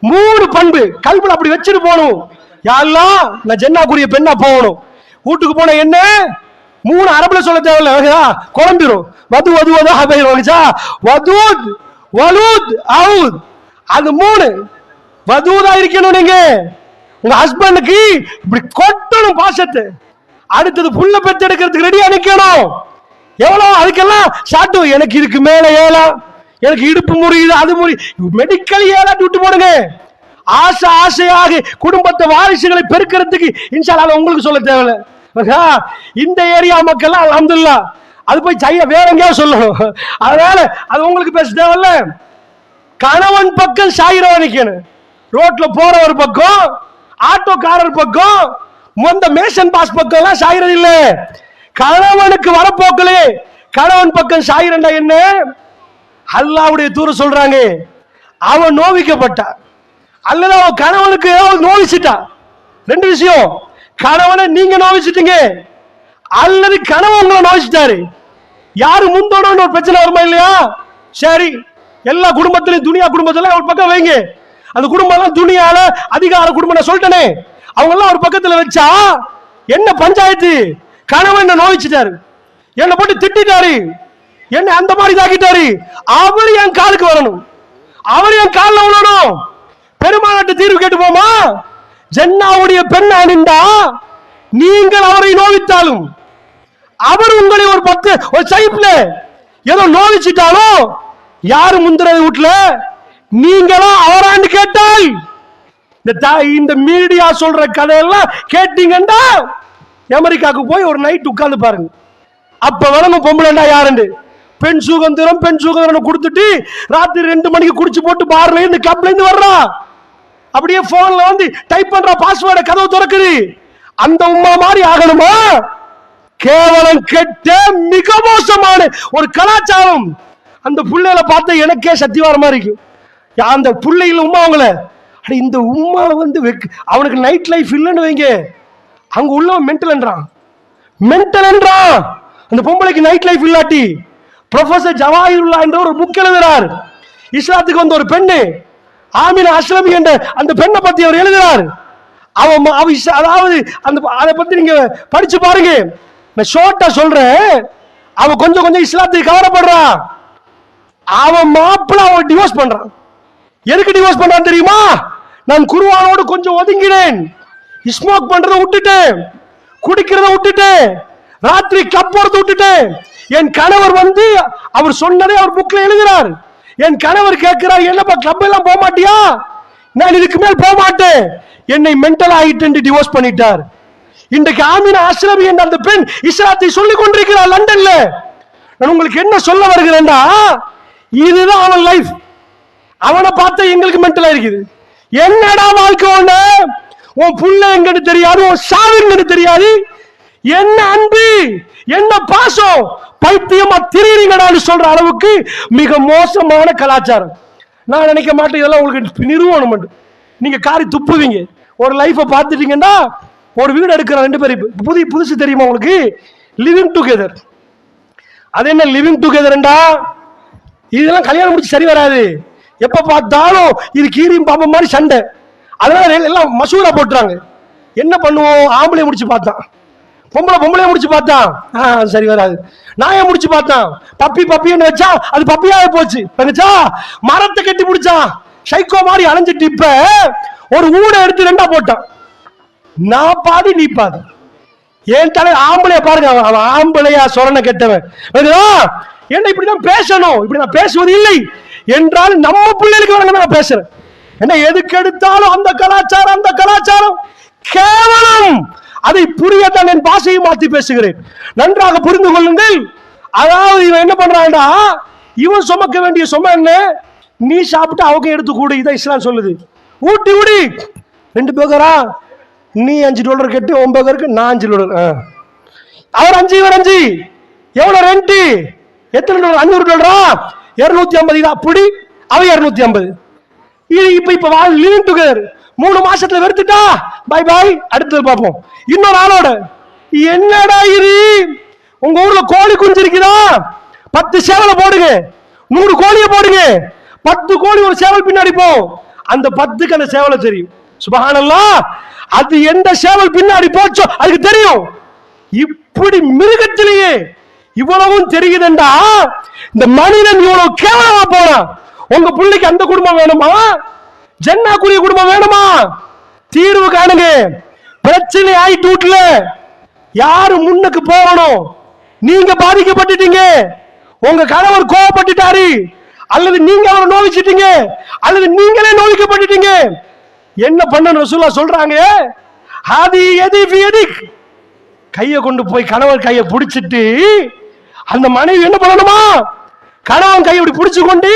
மூணு பண்பு. கல்வில அப்படி வச்சுட்டு போகணும். யாரெல்லாம்? நான் ஜென்னாக்குரிய பெண்ணா போகணும். வீட்டுக்கு போன என்ன? மூணு அரபுல சொல்ல தேவையில்ல. ஓகேதா குழம்பிரும் வது வது வதா வதூத் வலூத் அவுத். அது மூணு. வதூதா இருக்கணும் நீங்க. உங்க ஹஸ்பண்டுக்கு இப்படி கொட்டணும் பாசத்தை. அடுத்தது புள்ள பெத்தெடுக்கிறதுக்கு ரெடியா நிக்கணும். எவ்வளவு? அதுக்கெல்லாம் சாட்டும் எனக்கு இதுக்கு மேல ஏழாம். எனக்கு இடுப்பு முறியுது அது முறி மெடிக்கல் ஏலாட்டி விட்டு போடுங்க. ஆசை ஆசையாக குடும்பத்தை வாரிசுகளை பெருக்கிறதுக்கு இன்ஷால்லா உங்களுக்கு சொல்ல தேவையில்ல. இந்த ஏரியா மக்கள் அலமதுல்லா அது போய் செய்ய வேற எங்கேயாவது சொல்லணும். அதனால அது உங்களுக்கு பேச தேவையில்ல. கணவன் பக்கம் சாயிரவ நிக்கணும் ரோட்ல போற ஒரு பக்கம் ஆட்டோக்காரர் பக்கம் மொந்த மேஷன் பாஸ் பக்கம் எல்லாம் சாயிரது இல்லை. கணவனுக்கு வரப்போக்களே கணவன் பக்கம் சாயிரண்டா என்ன? அல்லாவுடைய தூரம் சொல்றாங்க. அவன் நோவிக்கப்பட்டா. அல்லது அவன் கணவனுக்கு நோவிச்சிட்டா. ரெண்டு விஷயம். கணவனை நீங்க நோவிச்சிட்டீங்க. அல்லது கணவன் உங்களை நோவிச்சிட்டாரு. யாரு முந்தோடன்னு ஒரு பிரச்சனை வருமா இல்லையா? சரி. எல்லா குடும்பத்திலையும் துணியா குடும்பத்துல ஒரு பக்கம் வைங்க. அந்த குடும்பம் எல்லாம் துணியால அதிகார குடும்பம் நான் சொல்லிட்டேனே. அவங்க எல்லாம் ஒரு பக்கத்துல வச்சா என்ன பஞ்சாயத்து? கணவன் என்ன நோவிச்சிட்டாரு. என்ன போட்டு திட்டிட்டாரு. என்ன அந்த மாதிரி தாக்கிட்டாரு. அவர் என் காலுக்கு வரணும். அவர் என் காலில் விழணும். பெருமாநாட்டு தீர்வு கேட்டு போமா ஜென்னாவுடைய பெண் அணிந்தா நீங்கள் அவரை நோவித்தாலும் அவர் உங்களை ஒரு பத்து ஒரு சைப்ல ஏதோ நோவிச்சிட்டாலும் யாரு முந்திரது வீட்டுல நீங்களும் அவரான்னு கேட்டால் இந்த இந்த மீடியா சொல்ற கதையெல்லாம் கேட்டீங்கன்னா அமெரிக்காவுக்கு போய் ஒரு நைட் உட்கார்ந்து பாருங்க. அப்ப விளங்கும் பொம்பளைண்டா யாருண்டு பெண் சுகந்திரம் பெண் சுகந்திரம் கொடுத்துட்டு ராத்திரி ரெண்டு மணிக்கு குடிச்சு போட்டு பார்ல இருந்து கிளப்ல இருந்து வர்றா. அப்படியே போன்ல வந்து டைப் பண்ற பாஸ்வேர்டை கதவு திறக்குது. அந்த உம்மா மாதிரி ஆகணுமா? கேவலம் கெட்ட மிக மோசமான ஒரு கலாச்சாரம். அந்த பிள்ளைகளை பார்த்தா எனக்கே சத்திவாரமா இருக்கு. அந்த பிள்ளைகள் உமா அவங்கள. அட இந்த உம்மா வந்து வெக்- அவனுக்கு நைட் லைஃப் இல்லைன்னு வைங்க. அங்க உள்ளவன் மென்டல்ன்றான் மென்டல் என்றான். அந்த பொம்பளைக்கு நைட் லைஃப் இல்லாட்டி ப்ரொஃபசர் ஜவாஹிருல்லா என்ற ஒரு புக் எழுதுகிறார் இஸ்லாத்துக்கு வந்த ஒரு பெண்ணு ஆமின் அஸ்லமி என்ற அந்த பெண்ணை பத்தி அவர் எழுதுகிறார் அவன் ம- இஸ்- அதாவது அந்த அதை பத்தி நீங்க படிச்சு பாருங்க. நான் ஷோர்ட்டா சொல்றேன். அவன் கொஞ்சம் கொஞ்சம் இஸ்லாத்துக்கு கவரப்படுறான் அவன் மாப்பிள்ள அவன் டிவோர்ஸ் பண்றான். எதுக்கு டிவோர்ஸ் பண்றான் தெரியுமா? நான் குருவானோடு கொஞ்சம் ஒதுங்கினேன். ஸ்மோக் பண்றத விட்டுட்டேன். குடிக்கிறத விட்டுட்டேன். ராத்திரி கப் போறத விட்டுட்டேன். என் கணவர் வந்து அவர் சொன்னதே அவர் புக்ல எழுதுறார். என் கணவர் கேட்கிறார் என்னப்பா கிளப் எல்லாம் போக மாட்டியா நான் இதுக்கு மேல் போக மாட்டேன் என்னை மென்டல் ஆகிட்டு டிவோர்ஸ் பண்ணிட்டார். இன்றைக்கு ஆமினா அஸ்ரபி என்ற அந்த பெண் இஸ்லாத்தை சொல்லிக் கொண்டிருக்கிறார் லண்டன்ல. நான் உங்களுக்கு என்ன சொல்ல வருகிறேன்டா? இதுதான் அவன் லைஃப் அவனை பார்த்தா எங்களுக்கு மென்டல் இருக்குது. என்னடா வாழ்க்கை ஒண்ணு? உன் புள்ள எங்கன்னு தெரியாது உன் சாவு எங்கன்னு தெரியாது. என்ன அன்பு? என்ன பாசம்? பைத்தியமா திரிறீங்கடான்னு சொல்ற அளவுக்கு மிக மோசமான கலாச்சாரம். நான் நினைக்க மாட்டேன் இதெல்லாம் உங்களுக்கு நிறுவனம் நீங்க காரி துப்புவீங்க. ஒரு லைஃபை பார்த்துட்டீங்கன்னா ஒரு வீடு எடுக்கிற ரெண்டு பேர் புது புதுசு தெரியுமா உங்களுக்கு? லிவிங் டுகெதர் அது என்ன லிவிங் டுகெதர்ண்டா இதெல்லாம் கல்யாணம் முடிச்சு சரி வராது. எப்ப பார்த்தாலும் இது கீரியும் பாப்ப மாதிரி சண்டை. அதனால எல்லாம் மசூரா போட்டுறாங்க. என்ன பண்ணுவோம்? ஆம்பளை முடிச்சு பார்த்தான். பொம்பளை பொம்பளைய முடிச்சு பார்த்தான். ஆ, சரி வராது. நாயை முடிச்சு பார்த்தான். பப்பி பப்பின்னு வச்சா அது பப்பியாக போச்சு. வந்துச்சா மரத்தை கட்டி முடிச்சான் சைக்கோ மாதிரி அலைஞ்சிட்டு இப்ப ஒரு ஊட எடுத்து ரெண்டா போட்டான். நான் பாதி நீ பாதி. என் தலை ஆம்பளைய பாருங்க அவன் ஆம்பளையா சொரணை கெட்டவன். என்ன இப்படிதான் பேசணும்? இப்படி நான் பேசுவது இல்லை என்றால் நம்ம பிள்ளைகளுக்கு வரங்க நான் பேசுறேன். என்ன எதுக்கு எடுத்தாலும் அந்த கலாச்சாரம் அந்த கலாச்சாரம் கேவலம். அதை புரியத்தான் என் பாஷையை மாத்தி பேசுகிறேன். நன்றாக புரிந்து கொள்ளுங்கள். அதாவது இவன் என்ன பண்றான்டா? இவன் சுமக்க வேண்டிய சும என்ன? நீ சாப்பிட்டு அவங்க எடுத்து கூடு இதான் இஸ்லாம் சொல்லுது. ஊட்டி ஊடி ரெண்டு பேக்கரா நீ அஞ்சு டாலர் கெட்டு ஒன்பது பேருக்கு நான் அஞ்சு டாலர் ஆ. அவர் அஞ்சு இவர் அஞ்சு. எவ்வளோ ரெண்ட் எத்தனை டாலர் அஞ்சூறு டாலரா இரநூத்தி ஐம்பது இது? அப்படி அவ இரநூத்தி ஐம்பது. இது இப்போ இப்போ வாழ் லீவ் டுகெதர் மூணு மாசத்துல வெறுத்துட்டா? பை பாய் அடுத்தது பார்ப்போம். இன்னொரு ஆளோட. என்னடா இது? உங்க ஊர்ல கோழி குஞ்சிருக்குதா பத்து சேவலை போடுங்க. நூறு கோழியை போடுங்க. பத்து கோழி ஒரு சேவல் பின்னாடி போ. அந்த பத்துக்கு அந்த சேவலை தெரியும். சுபகானல்லா அது எந்த சேவல் பின்னாடி போச்சோ அதுக்கு தெரியும். இப்படி மிருகத்திலேயே இவ்வளவும் தெரியுதுண்டா? இந்த மனிதன் இவ்வளவு கேவலமா போறான். உங்க பிள்ளைக்கு அந்த குடும்பம் வேணுமா? ஜன்னாக்குரிய குடும்பம் வேணுமா? தீர்வு காணுங்க. பிரச்சனை ஆயிட்டு வீட்டுல யாரு முன்னுக்கு போகணும்? நீங்க பாதிக்கப்பட்டுட்டீங்க. உங்க கணவர் கோவப்பட்டுட்டாரு. அல்லது நீங்க அவரை நோவிச்சிட்டீங்க. அல்லது நீங்களே நோவிக்கப்பட்டுட்டீங்க. என்ன பண்ணணும் ரசூல்லா சொல்றாங்க? ஹாதி எதி எதி கையை கொண்டு போய் கணவர் கையை பிடிச்சிட்டு அந்த மனைவி என்ன பண்ணணுமா? கணவன் கையை இப்படி பிடிச்சு கொண்டு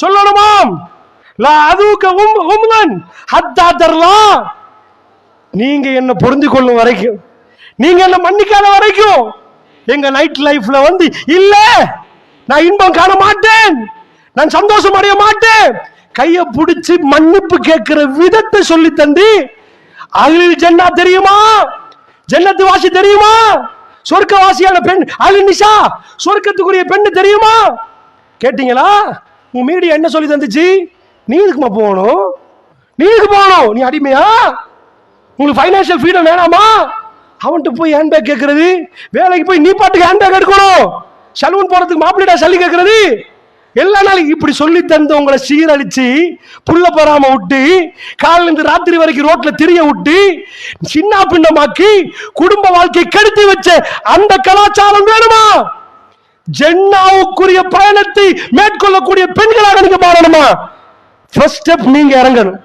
சொல்லணுமாம் லா அதுவுக்க உம் உம்தன் ஹத்தா தரலாம் நீங்க என்ன புரிந்து கொள்ளும் வரைக்கும் நீங்க என்ன மன்னிக்காத வரைக்கும் எங்க நைட் லைஃப்ல வந்து இல்ல நான் இன்பம் காண மாட்டேன் நான் சந்தோஷம் அடைய மாட்டேன். கைய பிடிச்சி மன்னிப்பு கேட்கிற விதத்தை சொல்லி தந்து அகில் ஜன்னா தெரியுமா? ஜன்னத்து வாசி தெரியுமா? சொர்க்க வாசியான பெண் அகில் நிஷா சொர்க்கத்துக்குரிய பெண்ணு தெரியுமா? கேட்டீங்களா? உன் மீடியா என்ன சொல்லி தந்துச்சு? நீ எதுக்குமா போகணும்? நீ எதுக்கு போகணும்? நீ அடிமையா? உங்களுக்கு ஃபைனான்சியல் ஃப்ரீடம் வேணாமா? அவன்கிட்ட போய் ஹேண்ட்பேக் கேட்கறது வேலைக்கு போய் நீ பாட்டுக்கு ஹேண்ட்பேக் எடுக்கணும். சலூன் போறதுக்கு மாப்பிள்ளைடா சளி கேட்கறது எல்லா நாளைக்கு இப்படி சொல்லி தந்து உங்களை சீரழிச்சு புள்ள பொறாம விட்டு காலையில இருந்து ராத்திரி வரைக்கும் ரோட்ல திரிய விட்டு சின்ன பின்னமாக்கி குடும்ப வாழ்க்கையை கெடுத்து வச்ச அந்த கலாச்சாரம் வேணுமா? ஜென்னாவுக்குரிய பயணத்தை மேற்கொள்ளக்கூடிய பெண்களாக நீங்க மாறணுமா? ஃபர்ஸ்ட் ஸ்டெப் நீங்கள் இறங்கணும்.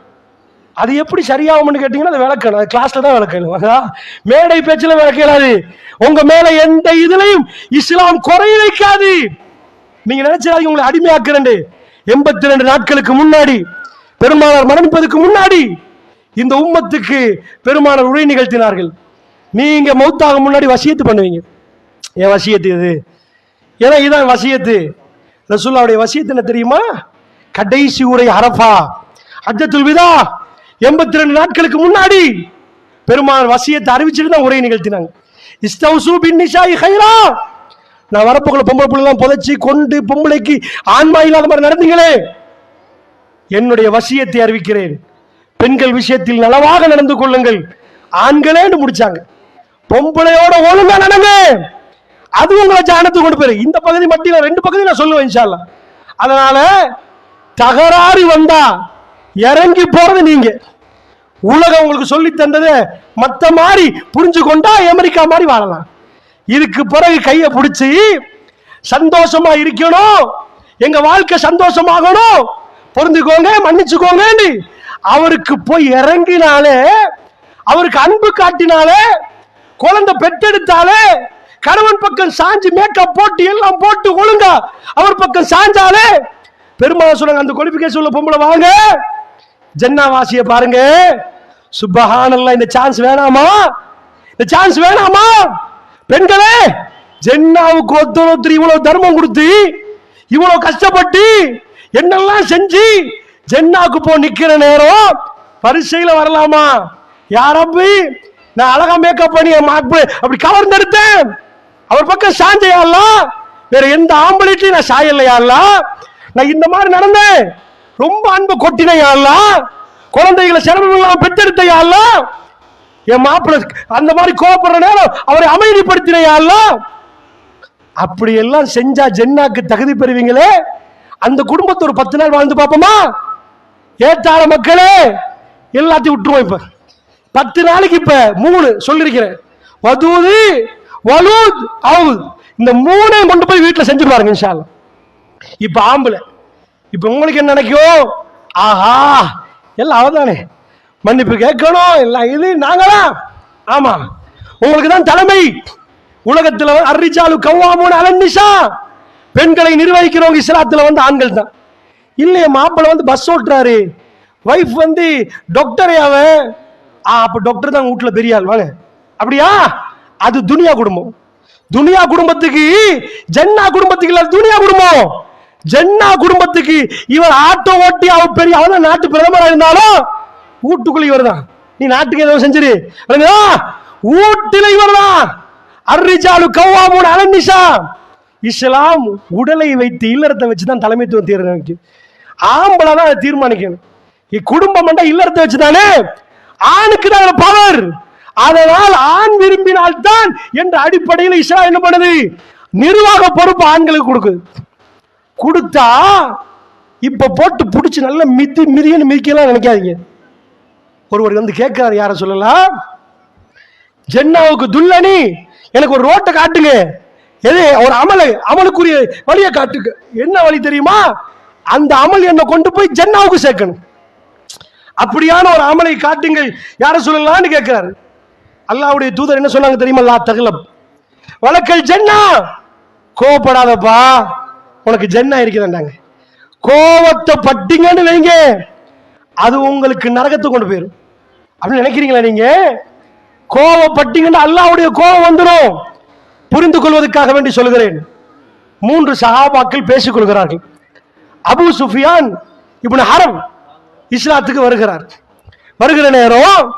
அது எப்படி சரியாகும்னு கேட்டிங்கன்னா அது விளக்கணும். அது கிளாஸில் தான் விளக்கணும். மேடை பேச்சில் விளக்கலாது. உங்கள் மேலே எந்த இதுலையும் இஸ்லாம் குறை வைக்காது. நீங்கள் நினைச்சாங்க உங்களை அடிமையாக்குறேன் எண்பத்தி ரெண்டு நாட்களுக்கு முன்னாடி பெருமானார் மரணிப்பதற்கு முன்னாடி இந்த உம்மத்துக்கு பெருமானார் உரை நிகழ்த்தினார்கள். நீங்க மௌத்தாக முன்னாடி வசியத்து பண்ணுவீங்க. என் வசியத்து இது? ஏன்னா இதான் வசியத்து. ரசூல்லாவுடைய வசியத்து என்ன தெரியுமா? கடைசி உரை அரஃபா. அஜத்துல் விதா எண்பத்தி ரெண்டு நாட்களுக்கு முன்னாடி பெருமாள் வசியத்தை அறிவிச்சுட்டு தான் உரை நிகழ்த்தினாங்க. இஸ்தௌசு பின் நிஷாய் ஹைரா. நான் வரப்புக்குள்ள பொம்பளை பிள்ளைலாம் புதைச்சி கொண்டு பொம்பளைக்கு ஆன்மா இல்லாத மாதிரி நடந்தீங்களே. என்னுடைய வசியத்தை அறிவிக்கிறேன். பெண்கள் விஷயத்தில் நலவாக நடந்து கொள்ளுங்கள். ஆண்களேன்னு முடிச்சாங்க. பொம்பளையோட ஒழுங்கா நடங்க. அது உங்களை ஜானத்துக்கு கொண்டு போயிரு. இந்த பகுதி மட்டும் ரெண்டு பகுதி நான் சொல்லுவேன் இன்ஷால்லாம் அதனால தகராறு வந்தா இறங்கி போறது நீங்க. உலகம் உங்களுக்கு சொல்லி தந்தது மத்த மாதிரி புரிஞ்சு கொண்டா அமெரிக்கா மாதிரி வாழலாம். இதுக்கு பிறகு கையை பிடிச்சி சந்தோஷமா இருக்கணும். எங்க வாழ்க்கை சந்தோஷமாகணும். பொருந்துக்கோங்க மன்னிச்சுக்கோங்கன்னு அவருக்கு போய் இறங்கினாலே அவருக்கு அன்பு காட்டினாலே குழந்தை பெற்றெடுத்தாலே கணவன் பக்கம் சாஞ்சு மேக்கப் போட்டு எல்லாம் போட்டு ஒழுங்கா அவர் பக்கம் சாஞ்சாலே பெருமாள் சொன்னாங்க அந்த குவாலிபிகேஷன் உள்ள பொம்பளை வாங்க. ஜன்னாவாசிய பாருங்க. சுபஹானல்லாஹ் இந்த சான்ஸ் வேணாமா? இந்த சான்ஸ் வேணாமா? பெண்களே ஜென்னாவுக்கு ஒருத்தர் ஒருத்தர் இவ்வளவு தர்மம் கொடுத்து இவ்வளவு கஷ்டப்பட்டு என்னெல்லாம் செஞ்சு ஜென்னாவுக்கு போ நிக்கிற நேரம் பரிசையில வரலாமா? யாரப்பி நான் அழகா மேக்கப் பண்ணி மாப்பு அப்படி கவர்ந்தெடுத்தேன் அவர் பக்கம் சாஞ்சையாலாம் வேற எந்த ஆம்பளைட்டையும் நான் சாயலையாலாம் நான் இந்த மாதிரி நடந்தேன். ரொம்ப அன்பு கொட்டினையாலாம் குழந்தைகளை சிரமம் இல்லாம பெற்றெடுத்தையாலாம் என் மாப்பிள்ள அந்த மாதிரி கோவப்படுற நேரம் அவரை அமைதிப்படுத்தினையாலாம் அப்படி எல்லாம் செஞ்சா ஜென்னாக்கு தகுதி பெறுவீங்களே? அந்த குடும்பத்தை ஒரு பத்து நாள் வாழ்ந்து பார்ப்போமா? ஏற்றாள மக்களே எல்லாத்தையும் விட்டுருவோம் இப்ப. பத்து நாளைக்கு இப்ப மூணு சொல்லிருக்கிறேன். வதூது வலூத் அவுத். இந்த மூணையும் கொண்டு போய் வீட்டில் செஞ்சு பாருங்க இன்ஷால்லாம் இப்ப ஆம்பளை. இப்ப உங்களுக்கு என்ன நினைக்கும் ஆஹா எல்லாம் அவதானே. மன்னிப்பு கேட்கணும். எல்லாம் இது நாங்களா? ஆமா. உங்களுக்கு தான் தலைமை. உலகத்துல அரிஜாலு கவ்வாமூன் அலன்னிஷா பெண்களை நிர்வகிக்கிறவங்க இஸ்லாத்துல வந்து ஆண்கள் தான். இல்லையே மாப்பிள்ளை வந்து பஸ் ஓட்டுறாரு. வைஃப் வந்து டாக்டரே அவன். ஆ அப்ப டாக்டர் தான் வீட்டுல பெரிய ஆள். வாங்க. அப்படியா? அது துனியா குடும்பம். துனியா குடும்பத்துக்கு ஜன்னா குடும்பத்துக்கு இல்ல துனியா குடும்பம். ஜன்னா குடும்பத்துக்கு இவர் ஆட்டோ ஓட்டி அவர் பெரிய அவன் நாட்டு பிரதமராக இருந்தாலும் வீட்டுக்குள்ள இவர் தான் நீ நாட்டுக்கு ஏதோ செஞ்சிரு. வீட்டில் இவர் தான் அர்ரிஜாலு கவ்வாமூன் அலன்னிஷா இஸ்லாம் உடலை வைத்து இல்லறத்தை வச்சு தான் தலைமைத்துவம் தீர்மானிக்கும் ஆம்பளை தான் அதை தீர்மானிக்கணும். குடும்பம் மண்டா இல்லறத்தை வச்சுதானே? ஆணுக்கு தான் பவர் அதனால் ஆண் விரும்பினால் தான் என்ற அடிப்படையில் இஸ்ரா என்ன பண்ணுது? நிர்வாக பொறுப்பு ஆண்களுக்கு கொடுக்குது. கொடுத்தா இப்ப போட்டு பிடிச்சி நல்லா மிதி மிதின்னு மிதிக்கலாம் நினைக்காதீங்க. ஒருவர் வந்து கேட்கிறார் யார சொல்லலாம்? ஜென்னாவுக்கு துல்லனி எனக்கு ஒரு ரோட்டை காட்டுங்க. எது? ஒரு அமலை அமலுக்குரிய வழியை காட்டுங்க. என்ன வழி தெரியுமா? அந்த அமல் என்னை கொண்டு போய் ஜென்னாவுக்கு சேர்க்கணும். அப்படியான ஒரு அமலை காட்டுங்கள். யார சொல்லலாம்னு கேட்கிறாரு? அல்லாவுடைய தூதர் என்ன சொன்னாங்க தெரியுமா? லா தகலப். வழக்கல் ஜென்னா. கோவப்படாதப்பா. உனக்கு ஜென்னா இருக்குதாண்டாங்க கோவத்தை பட்டிங்கன்னு வைங்க. அது உங்களுக்கு நரகத்தை கொண்டு போயிடும் அப்படின்னு நினைக்கிறீங்களா நீங்க? கோவப்பட்டீங்கன்னா அல்லாவுடைய கோபம் வந்துடும் புரிந்து கொள்வதற்காக வேண்டி சொல்கிறேன். மூன்று சகாபாக்கள் பேசிக் கொள்கிறார்கள். அபு சுஃபியான் இப்னு ஹரம் இஸ்லாத்துக்கு வருகிறார். வருகிற நேரம்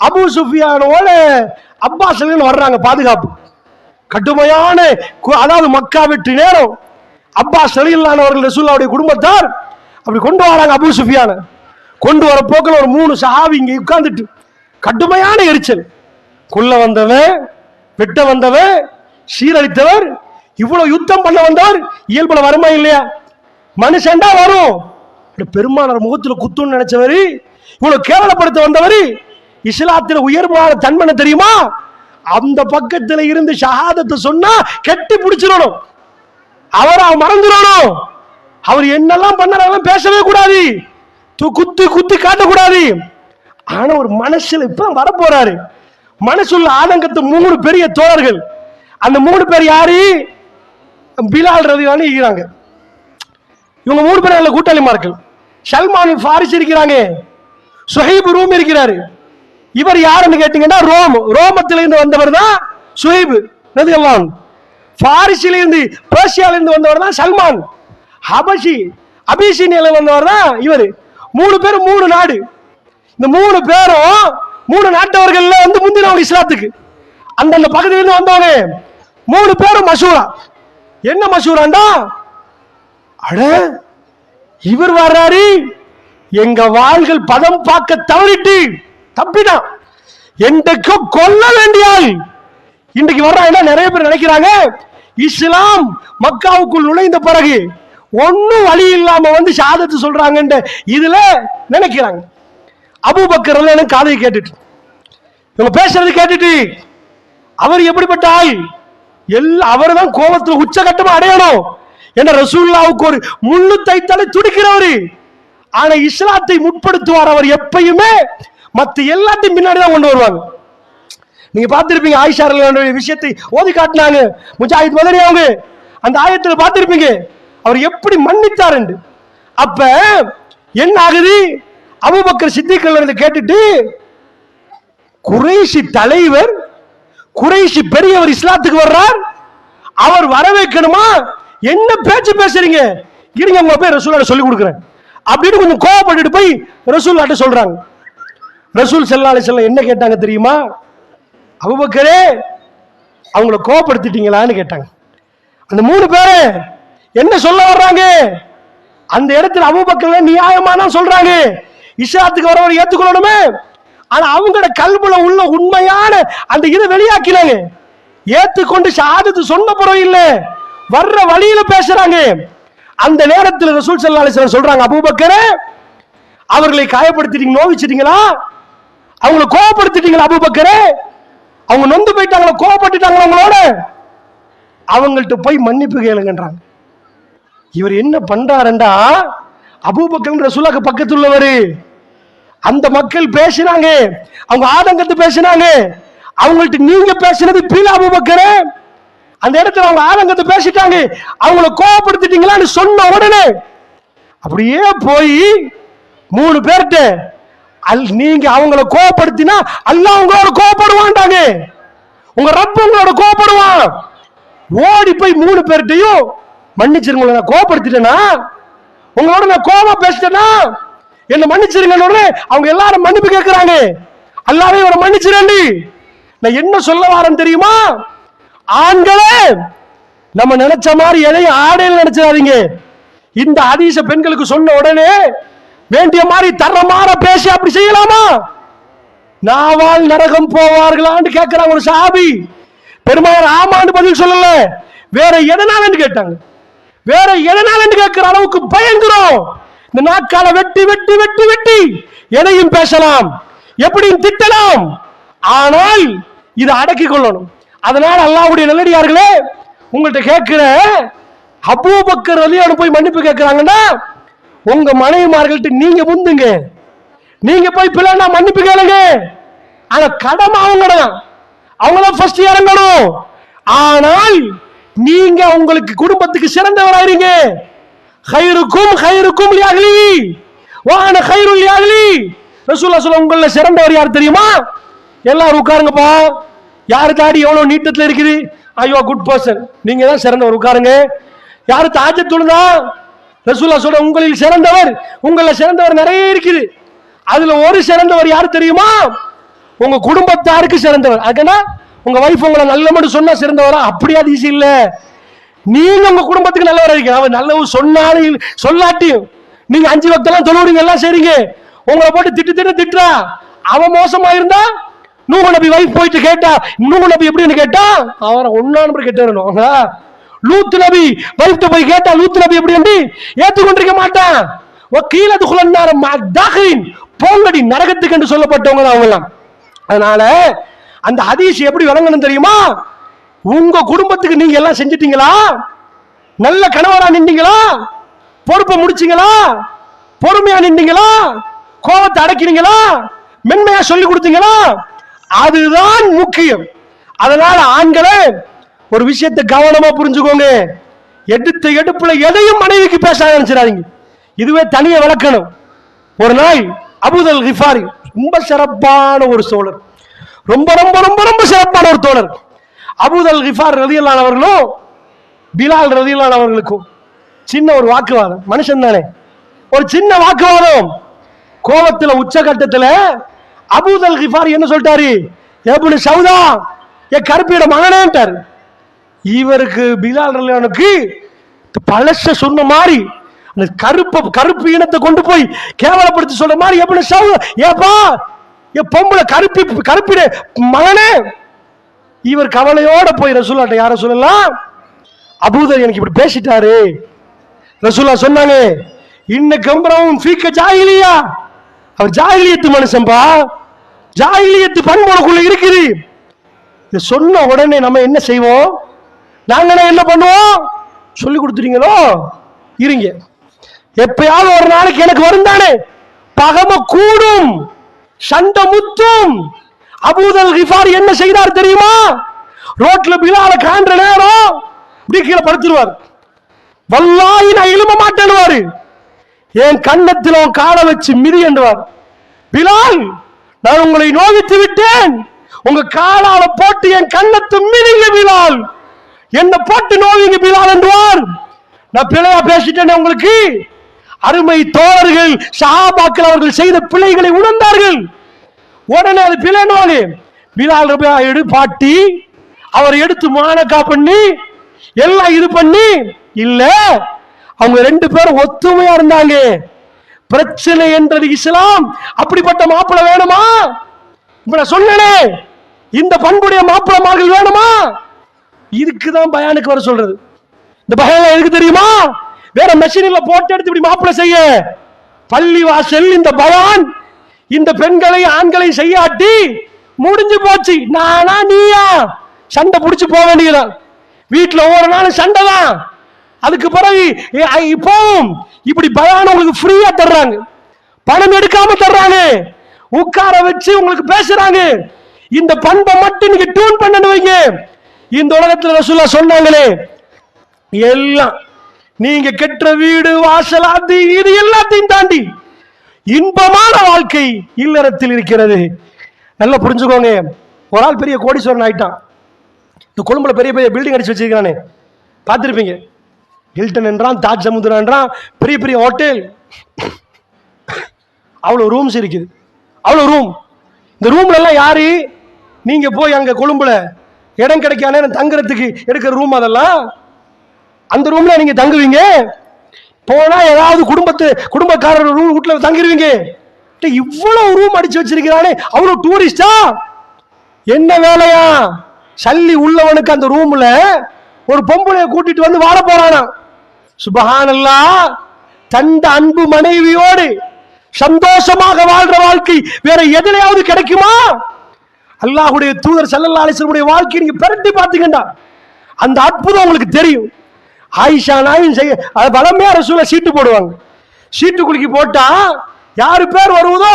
அபு சுஃபியானோட அப்பாஸ் வர்றாங்க பாதுகாப்பு. கடுமையான கு- அதாவது மக்கா வெற்றி நேரம். அப்பாஸ் சலியில்லானவர்கள் ரசூல்லாவுடைய குடும்பத்தார் அப்படி கொண்டு வராங்க அபு சுஃபியான. கொண்டு வர போக்கில் ஒரு மூணு சஹாபி இங்கே உட்கார்ந்துட்டு கடுமையான எரிச்சல். கொல்ல வந்தவன் வெட்ட வந்தவன் சீரழித்தவர் இவ்வளவு யுத்தம் பண்ண வந்தவர் இயல்புல வருமா இல்லையா? மனுஷன்டா வரும். பெருமானார் முகத்தில் குத்துன்னு நினைச்சவர் இவ்வளவு கேவலப்படுத்த வந்தவர் இஸ்லாத்தில் உயர்வான தன்மனை தெரியுமா? அந்த பக்கத்தில் இருந்து ஷஹாதத்தை சொன்னா கெட்டி பிடிச்சிடணும். அவரை அவன் மறந்துடணும். அவர் என்னெல்லாம் பண்ணாரெல்லாம் பேசவே கூடாது. து- குத்து குத்தி காட்டக்கூடாது. ஆனா ஒரு மனசுல இப்ப வரப்போறாரு. மனசுள்ள ஆதங்கத்தை மூணு பெரிய தோழர்கள். அந்த மூணு பேர் யாரு? பிலால் ரதிவானு இருக்கிறாங்க. இவங்க மூணு பேர் கூட்டாளிமார்கள். சல்மான் ஃபாரிஸ் இருக்கிறாங்க. சுஹைப் ரூம் இருக்கிறாரு. இவர் யாருன்னு கேட்டீங்கன்னா ரோம் ரோமத்திலிருந்து வந்தவர் தான் சுஹைப் ரதியல்லான் பாரிசிலிருந்து பேர்சியாவிலிருந்து வந்தவர் தான் சல்மான். ஹபஷி அபிசீனியில வந்தவர் தான் இவர். மூணு பேரும் மூணு நாடு. இந்த மூணு பேரும் மூணு நாட்டவர்கள்ல வந்து முந்தினவங்க இஸ்லாத்துக்கு. அந்தந்த பகுதியிலிருந்து வந்தவங்க. மூணு பேரும் மசூரா. என்ன மசூராண்டா? அட இவர் வர்றாரு. எங்க வாள்கள் பதம் பார்க்க தவறிட்டு தப்பிட்டான் என்றைக்கோ கொல்ல வேண்டிய ஆள் இன்றைக்கு வர்றாங்க நிறைய பேர் நினைக்கிறாங்க? இஸ்லாம் மக்காவுக்குள் நுழைந்த பிறகு ஒன்றும் வழி இல்லாம வந்து சாதத்து சொல்றாங்கன்ட்டு இதுல நினைக்கிறாங்க. அபுபக்கர் எல்லாம் எனக்கு காதையை கேட்டுட்டு. இவங்க பேசுறது கேட்டுட்டு அவர் எப்படிப்பட்ட ஆள் எல்லா அவர் தான் கோபத்தில் உச்சகட்டமா அடையணும் என்ற ரசூல்லாவுக்கு ஒரு முள்ளு தைத்தாலே துடிக்கிறவரு. ஆனா இஸ்லாத்தை முற்படுத்துவார் அவர் எப்பயுமே மத்த எல்லாத்தையும் பின்னாடி தான் கொண்டு வருவாங்க. நீங்க பார்த்திருப்பீங்க ஆயிஷா விஷயத்தை ஓதி காட்டினாங்க. முஜாஹித் மதனி அவங்க. அந்த ஆயத்துல பார்த்திருப்பீங்க அவர் எப்படி மன்னித்தார் என்று. அப்ப என்ன ஆகுது? அபூபக்கர் சித்திக்கல் கேட்டுட்டு குறைஷி தலைவர் குறைஷி பெரியவர் இஸ்லாத்துக்கு வர்றார். அவர் வர வைக்கணுமா? என்ன பேச்சு பேசுறீங்க? இருங்க உங்க போய் ரசூலோட சொல்லி கொடுக்குறேன். அப்படின்னு கொஞ்சம் கோவப்பட்டுட்டு போய் ரசூல்லாட்ட சொல்றாங்க. ரசூல் செல்லா அலைஹி என்ன கேட்டாங்க தெரியுமா? அபூபக்கரே அவங்கள கோவப்படுத்திட்டீங்களான்னு கேட்டாங்க. அந்த மூணு பேரு என்ன சொல்ல வர்றாங்க? அந்த இடத்துல அபூபக்கர் நியாயமான சொல்றாங்க. இஸ்லாத்துக்கு வரவரை ஏத்துக்கொள்ளணுமே. ஆனா அவங்களோட கல்புல உள்ள உண்மையான அந்த இதை வெளியாக்கினாங்க. ஏத்துக்கொண்டு சாதத்து சொன்ன பிறகு இல்லை வர்ற வழியில பேசுறாங்க. அந்த நேரத்தில் ரசூல் ஸல்லல்லாஹு அலைஹி சொல்றாங்க அபூபக்கரே அவர்களை காயப்படுத்திட்டீங்க நோவிச்சிட்டீங்களா? அவங்கள கோவப்படுத்திட்டீங்களா அபூபக்கரே? அவங்க நொந்து போயிட்டாங்களா கோவப்பட்டுட்டாங்களா அவங்களோட அவங்கள்ட்ட போய் மன்னிப்பு கேளுங்கன்றாங்க. இவர் என்ன பண்றாருண்டா? அபூபக்கர் ரசூலாக்கு பக்கத்தில் உள்ளவர். அந்த மக்கள் பேசினாங்க அவங்க ஆதங்கத்தை பேசினாங்க. அவங்கள்ட்ட நீங்க பேசினது பீலா அபூபக்கரே. அந்த இடத்துல அவங்க ஆதங்கத்தை பேசிட்டாங்க. அவங்கள கோவப்படுத்திட்டீங்களான்னு சொன்ன உடனே அப்படியே போய் மூணு பேர்கிட்ட அல் நீங்க அவங்கள கோவப்படுத்தினா அல்லாஹ் உங்களோட கோவப்படுவான்டாங்க. உங்க ரப்ப உங்களோட கோவப்படுவான். ஓடி போய் மூணு பேர்கிட்டையும் மன்னிச்சிருங்க நான் கோவப்படுத்திட்டேனா? உங்களோட நான் கோவமா பேசிட்டேனா? என்ன மன்னிச்சிருங்கன்னு உடனே அவங்க எல்லாரும் மன்னிப்பு கேட்கிறாங்க அல்லாவே இவரை மன்னிச்சிரண்டி நான் என்ன சொல்ல வரேன் தெரியுமா? ஆண்களே நம்ம நினைச்ச மாதிரி எதையும் ஆடையில் நினைச்சிடாதீங்க. இந்த ஹதீஸ பெண்களுக்கு சொன்ன உடனே வேண்டிய மாதிரி தரமான பேசி அப்படி செய்யலாமா? நாவால் நரகம் போவார்களான்னு கேட்கிறாங்க ஒரு சாபி. பெருமாள் ஆமான்னு பதில் சொல்லல. வேற எதனாலன்னு கேட்டாங்க. வேற எதனாலன்னு கேட்கிற அளவுக்கு பயங்கரம் இந்த நாட்கால வெட்டி வெட்டி வெட்டி வெட்டி எதையும் பேசலாம். எப்படியும் திட்டலாம். ஆனால் இதை அடக்கி கொள்ளணும். அதனால அல்லாவுடைய நல்லடியார்களே உங்கள்கிட்ட கேட்கிற அபூபக்கர் அலி போய் மன்னிப்பு கேட்கிறாங்கன்னா உங்க மனைவிமார்கள்ட்ட நீங்க முந்துங்க நீங்க போய் பிள்ளைனா மன்னிப்பு கேளுங்க. ஆனா கடமை அவங்க தான். அவங்க ஃபர்ஸ்ட் இறங்கணும். ஆனால் நீங்க உங்களுக்கு குடும்பத்துக்கு சிறந்தவராயிருங்க. ஹைருக்கும் ஹைருக்கும் லியாகலி வான ஹைருல் லியாகலி ரசூல்லா சொல்ல உங்கள சிறந்தவர் யார் தெரியுமா? எல்லாரும் உட்காருங்கப்பா. யாரு தாடி எவ்வளவு நீட்டத்தில் இருக்குது? ஐயோ குட் பர்சன் நீங்க தான் சிறந்தவர். உட்காருங்க. யாரு தான் ரசூல்லா சொல்ற உங்களில் சிறந்தவர் உங்களை சிறந்தவர் நிறைய இருக்குது. அதுல ஒரு சிறந்தவர் யார் தெரியுமா? உங்க குடும்பத்தாருக்கு சிறந்தவர். அதுனா உங்க வைஃப் உங்களை நல்ல மட்டும் சொன்னா சிறந்தவரா? அப்படி அது ஈஸி இல்ல. நீங்க உங்க குடும்பத்துக்கு நல்லவரா இருக்கீங்க. அவன் நல்லவும் சொன்னாலும் சொல்லாட்டியும். நீங்க அஞ்சு வக்தெல்லாம் தொழுவுறீங்க எல்லாம் சரிங்க உங்களை போட்டு திட்டு திட்டு திட்டுறா. அவன் மோசமா இருந்தா நூறு நபி வைஃப் போயிட்டு கேட்டா நூறு நபி எப்படின்னு கேட்டா? அவரை ஒன்னா நம்பர் கேட்டு வரணும். லூத்து நபி வைஃப்ட்ட போய் கேட்டா லூத்து நபி எப்படி என்று ஏத்துக்கொண்டிருக்க மாட்டான். கீழே குலன்னாரம் தாகின் போங்கடி நரகத்துக்கு என்று சொல்லப்பட்டவங்க தான் அவங்க எல்லாம் அதனால அந்த ஹதீஸ் எப்படி விளங்கணும் தெரியுமா? உங்க குடும்பத்துக்கு நீங்க எல்லாம் செஞ்சிட்டீங்களா? நல்ல கணவரா நின்றீங்களா பொறுப்பை முடிச்சிங்களா? பொறுமையா நின்றீங்களா கோபத்தை அடக்கினீங்களா? மென்மையா சொல்லி கொடுத்தீங்களா? அதுதான் முக்கியம். அதனால ஆண்களே ஒரு விஷயத்தை கவனமா புரிஞ்சுக்கோங்க. எடுத்த எடுப்புல எதையும் மனைவிக்கு பேச ஆரம்பிச்சிடாதீங்க. இதுவே தனிய வளர்க்கணும் ஒரு நாள் அபுதல் கிஃபாரி ரொம்ப சிறப்பான ஒரு சோழர். ரொம்ப ரொம்ப ரொம்ப ரொம்ப சிறப்பான ஒரு தோழர். அபுதல் கிஃபார் ரதியல்லான் அவர்களும் பிலால் ரதியல்லான் அவர்களுக்கும் சின்ன ஒரு வாக்குவாதம். மனுஷன் தானே. ஒரு சின்ன வாக்குவாதம். கோபத்தில் உச்சகட்டத்தில் அபுதல் கிஃபார் என்ன சொல்லிட்டாரு? எப்படி சவுதா என் கருப்பிட மகனேன்ட்டாரு. இவருக்கு பிலால் ரலியானுக்கு பழச சொன்ன மாதிரி அந்த கருப்பை கருப்பு இனத்தை கொண்டு போய் கேவலப்படுத்தி சொல்ற மாதிரி எப்படி சவுதா ஏப்பா என் பொம்பளை கருப்பி கருப்பிட மகனே இவர் கவலையோட போய் ரசூலாட்ட யார சொல்லலாம் அபூதர் எனக்கு இப்படி பேசிட்டாரு. ரசூலா சொன்னாங்க இன்னைக்கு அப்புறம் ஃபீக்க ஜாகிலியா அவர் ஜாகிலியத்து மனுஷன்பா? ஜாகிலியத்து பண்புறக்குள்ள இருக்குது. இதை சொன்ன உடனே நம்ம என்ன செய்வோம்? நாங்கள் என்ன பண்ணுவோம்? சொல்லி கொடுத்துறீங்களோ இருங்க. எப்பயாவது ஒரு நாளைக்கு எனக்கு வரும் தானே? பகம கூடும் சண்டை முத்தும். அபூதல் கிஃபார் என்ன செய்தார் தெரியுமா? ரோட்ல பிலால காண்ற நேரம் இப்படி கீழே படுத்துருவார். வல்லாய் நான் எழும மாட்டேன்னுவாரு. என் கண்ணத்தில் உன் காலை வச்சு மிதி என்றுவார். பிலால் நான் உங்களை நோவித்து விட்டேன். உங்க காலால போட்டு என் கண்ணத்து மிதிங்க பிலால். என்ன போட்டு நோவிங்க பிலால் என்றுவார்? நான் பிழையா பேசிட்டேனே உங்களுக்கு. அருமை தோழர்கள் சஹாபாக்கள் அவர்கள் செய்த பிழைகளை உணர்ந்தார்கள். உடனே அது பிழைனுவாங்க பிலால் எடு பாட்டி. அவர் எடுத்து மானக்கா பண்ணி எல்லாம் இது பண்ணி இல்ல அவங்க ரெண்டு பேரும் ஒத்துமையா இருந்தாங்க. பிரச்சனை என்றது இஸ்லாம். அப்படிப்பட்ட மாப்பிள்ள வேணுமா? இப்ப நான் சொன்னேனே இந்த பண்புடைய மாப்பிளமார்கள் வேணுமா? இதுக்குதான் பயானுக்கு வர சொல்றது. இந்த பயம் எதுக்கு தெரியுமா? வேற மெஷினில் போட்டு எடுத்து இப்படி மாப்பிளை செய்ய. பள்ளி வாசல் இந்த பயான் இந்த பெண்களை ஆண்களை செய்யாட்டி முடிஞ்சு போச்சு. நானா நீயா? சண்டை பிடிச்சி போக வேண்டியதான் வீட்டில் ஒவ்வொரு நாளும் சண்டை தான். அதுக்கு பிறகு ஏ, இப்போவும் இப்படி பயான் உங்களுக்கு ஃப்ரீயா தர்றாங்க. பணம் எடுக்காம தர்றாங்க. உட்கார வச்சு உங்களுக்கு பேசுறாங்க. இந்த பண்பை மட்டும் நீங்க டியூன் பண்ணணும் வைங்க. இந்த உலகத்தில் ரசூல்லா சொன்னாங்களே எல்லாம் நீங்க கெட்ட வீடு வாசல் அது இது எல்லாத்தையும் தாண்டி இன்பமான வாழ்க்கை இல்லறத்தில் இருக்கிறது. நல்லா புரிஞ்சுக்கோங்க. ஒரு ஆள் பெரிய கோடீஸ்வரன் ஆயிட்டான். இந்த கொழும்புல பெரிய பெரிய பில்டிங் அடிச்சு வச்சிருக்கானே பார்த்துருப்பீங்க. ஹில்டன் என்றான் தாஜ் சமுத்திரம் என்றான் பெரிய பெரிய ஹோட்டல் அவ்வளோ ரூம்ஸ் இருக்குது. அவ்வளோ ரூம் இந்த ரூம்ல எல்லாம் யாரு? நீங்க போய் அங்க கொழும்புல இடம் கிடைக்காத தங்குறதுக்கு எடுக்கிற ரூம் அதெல்லாம்? அந்த ரூம்ல நீங்க தங்குவீங்க? போனா ஏதாவது குடும்பத்து குடும்பக்காரர் ரூம் வீட்டில் தங்கிடுவீங்க இவ்வளவு ரூம் அடிச்சு வச்சிருக்கிறானே. அவ்வளவு டூரிஸ்டா என்ன வேலையா? சல்லி உள்ளவனுக்கு அந்த ரூம்ல ஒரு பொம்பளைய கூட்டிட்டு வந்து வாழ போறானா? சுபஹானல்லா தந்த அன்பு மனைவியோடு சந்தோஷமாக வாழ்ற வாழ்க்கை வேற எதுலையாவது கிடைக்குமா? அல்லாஹுடைய தூதர் ஸல்லல்லாஹு அலைஹி வாழ்க்கையை நீங்க பிரட்டி பார்த்தீங்கன்னா அந்த அற்புதம் உங்களுக்கு தெரியும். ஆயிஷா நாயும் செய்ய அது பலமையா ரசூலை சீட்டு போடுவாங்க. சீட்டு குலுக்கி போட்டா யாரு பேர் வருவதோ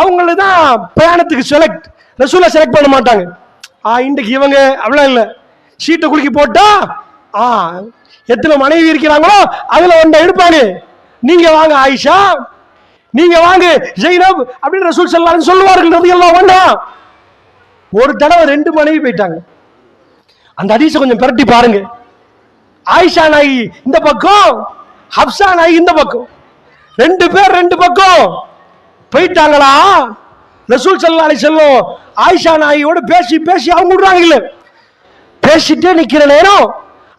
அவங்கள தான் பிரயாணத்துக்கு செலக்ட் ரசூலை செலக்ட் பண்ண மாட்டாங்க. ஆ இன்றைக்கு இவங்க அவ்வளோ இல்லை. சீட்டை குலுக்கி போட்டா ஆ எத்தனை மனைவி இருக்கிறாங்களோ அதில் ஒன்றை எடுப்பாங்க. நீங்க வாங்க ஆயிஷா. நீங்க வாங்க ஜெயினப் அப்படின்னு ரசூல் செல்லாருன்னு சொல்லுவார்கள் எல்லாம் அன்ஹா. ஒரு தடவை ரெண்டு மனைவி போயிட்டாங்க. அந்த அதிசை கொஞ்சம் பிரட்டி பாருங்க. ஆயிஷா நாயி இந்த பக்கம். ஹப்சா நாயி இந்த பக்கம். ரெண்டு பேர் ரெண்டு பக்கம். போயிட்டாங்களா? ரசூல் ஸல்லல்லாஹு அலைஹி செல்லும் ஆயிஷா நாயோட பேசி பேசி அவங்க விடுறாங்க பேசிட்டே நிக்கிற நேரம்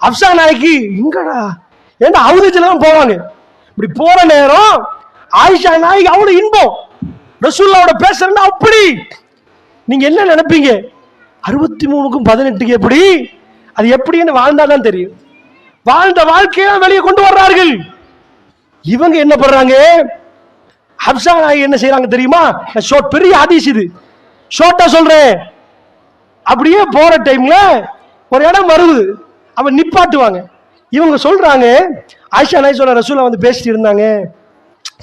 அப்சா நாய்க்கு எங்கடா? ஏன்னா அவரேஜில் தான் போவாங்க இப்படி போற நேரம் ஆயிஷா நாய்க்கு அவ்வளவு இன்பம். ரசூல்லாவோட பேசுறேன்னா அப்படி. நீங்க என்ன நினைப்பீங்க? அறுபத்தி மூணுக்கும் பதினெட்டுக்கு எப்படி? அது எப்படின்னு வாழ்ந்தாதான் தெரியும். வாழ்ந்த வாழ்க்கையை வெளியே கொண்டு வர்றார்கள். இவங்க என்ன பண்றாங்க? ஹப்சா நாய் என்ன செய்யறாங்க தெரியுமா? ஷோட் பெரிய ஹதீஸ் இது. ஷோட்டா சொல்றேன். அப்படியே போற டைம்ல ஒரு இடம் வருது. அவன் நிப்பாட்டுவாங்க. இவங்க சொல்றாங்க ஆயிஷா நாய் சொல்ற ரசூலா வந்து பேசிட்டு இருந்தாங்க.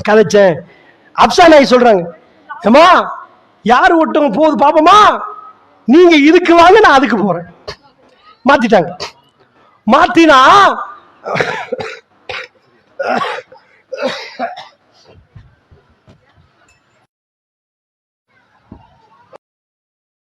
கதைச்சேன். அப்சா நாய் சொல்றாங்க ஏமா யார் ஒட்டவங்க போகுது பாப்போமா? நீங்க இதுக்கு வாங்க நான் அதுக்கு போறேன். மாத்திட்டாங்க. மாத்தினா